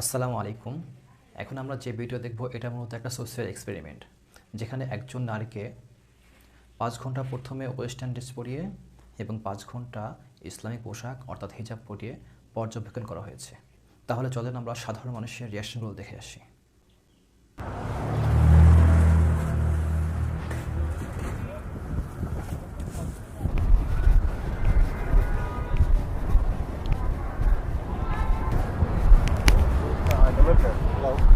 আসসালামু আলাইকুম। এখন আমরা যে ভিডিও দেখব, এটা মূলত একটা সোশ্যাল এক্সপেরিমেন্ট যেখানে একজন নারীকে পাঁচ ঘণ্টা প্রথমে ওয়েস্টার্ন ড্রেস পরিয়ে এবং পাঁচ ঘণ্টা ইসলামিক পোশাক, অর্থাৎ হিজাব পরিয়ে পর্যবেক্ষণ করা হয়েছে। তাহলে চলেন আমরা সাধারণ মানুষের রিয়াকশনগুলো দেখে আসি। Hello.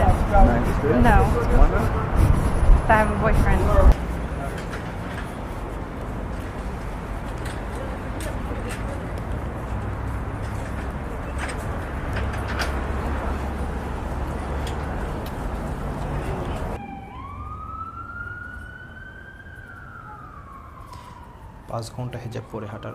Interested? No. I have a boyfriend. পাঁচ ঘণ্টা হিজাব পরে হাঁটার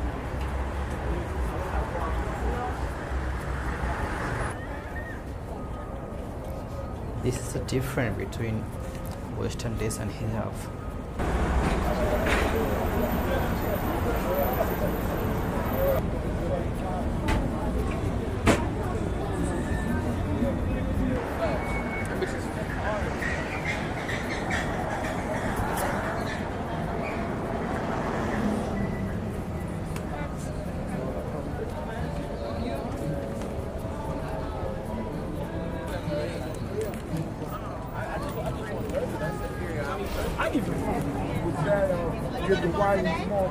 This is the difference between Western dress and hijab. Get the white and small.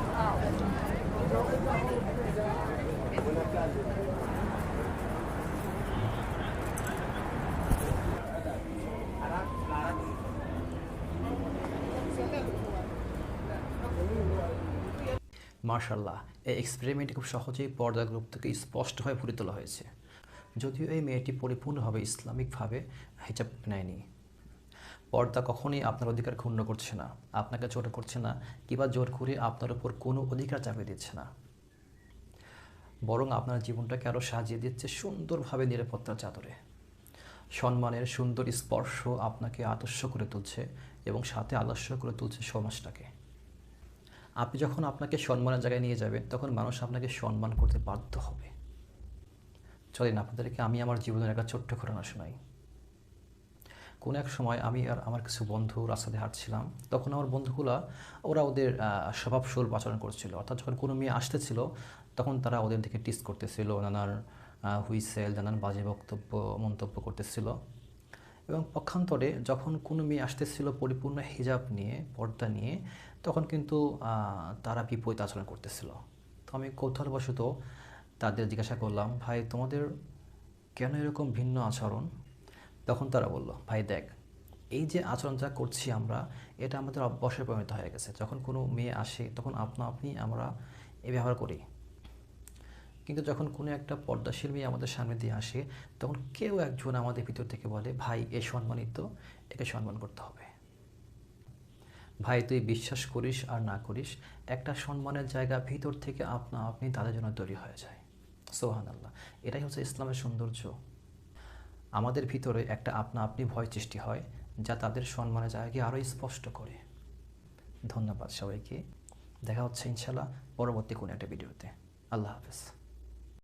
মার্শাল্লাহ এই এক্সপেরিমেন্টে খুব সহজেই পর্দা গ্রুপ থেকে স্পষ্টভাবে ফুটে তোলা হয়েছে যদিও এই মেয়েটি পরিপূর্ণভাবে ইসলামিকভাবে হিজাব নেয়নি পর্দা কখনই আপনার অধিকার ক্ষুণ্ণ করছে না, আপনাকে ছোট করছে না, কিংবা জোর করে আপনার উপর কোনো অধিকার চাপিয়ে দিচ্ছে না। বরং আপনার জীবনটাকে আরও সাজিয়ে দিচ্ছে সুন্দরভাবে নিরাপত্তার চাদরে। সম্মানের সুন্দর স্পর্শ আপনাকে আদর্শ করে তুলছে এবং সাথে আদর্শ করে তুলছে সমাজটাকে। আপনি যখন আপনাকে সম্মানের জায়গায় নিয়ে যাবেন, তখন মানুষ আপনাকে সম্মান করতে বাধ্য হবে। চলেন, আপনাদেরকে আমি আমার জীবনের একটা ছোট্ট ঘটনা শোনাই। কোনো এক সময় আমি আর আমার কিছু বন্ধু রাস্তাতে হাঁটছিলাম, তখন আমার বন্ধুগুলা ওরা ওদের স্বভাব স্বভাবসুল আচরণ করছিল। অর্থাৎ যখন কোনো মেয়ে আসতেছিল, তখন তারা ওদের দিকে টিস করতেছিল নানান হুইসেল নানান বাজে বক্তব্য, মন্তব্য করতেছিল। এবং পক্ষান্তরে যখন কোনো মেয়ে আসতেছিল পরিপূর্ণ হিজাব নিয়ে, পর্দা নিয়ে, তখন কিন্তু তারা বিপরীত আচরণ করতেছিল। তো আমি কৌতূহলবশত তাদের জিজ্ঞাসা করলাম, ভাই, তোমাদের কেন এরকম ভিন্ন আচরণ? তখন তারা বলল, ভাই, দেখ, এই যে আচরণটা করছি আমরা, এটা আমাদের অভ্যাসে পরিণত হয়ে গেছে। যখন কোনো মেয়ে আসে, তখন আপনা আপনি আমরা এ ব্যবহার করি। কিন্তু যখন কোনো একটা পর্দাশীল মেয়ে আমাদের সামনে দিয়ে আসে, তখন কেউ একজন আমাদের ভিতর থেকে বলে, ভাই, এ সম্মানিত, একে সম্মান করতে হবে। ভাই, তুই বিশ্বাস করিস আর না করিস, একটা সম্মানের জায়গা ভিতর থেকে আপনা আপনি তাদের জন্য তৈরি হয়ে যায়। সোহান আল্লাহ এটাই হচ্ছে ইসলামের সৌন্দর্য। আমাদের ভিতরে একটা আপনা আপনি ভয় সৃষ্টি হয়, যা তাদের সম্মানের জায়গাকে আরও স্পষ্ট করে। ধন্যবাদ সবাইকে। দেখা হচ্ছে ইনশাল্লাহ পরবর্তী কোনো একটা ভিডিওতে। আল্লাহ হাফেজ।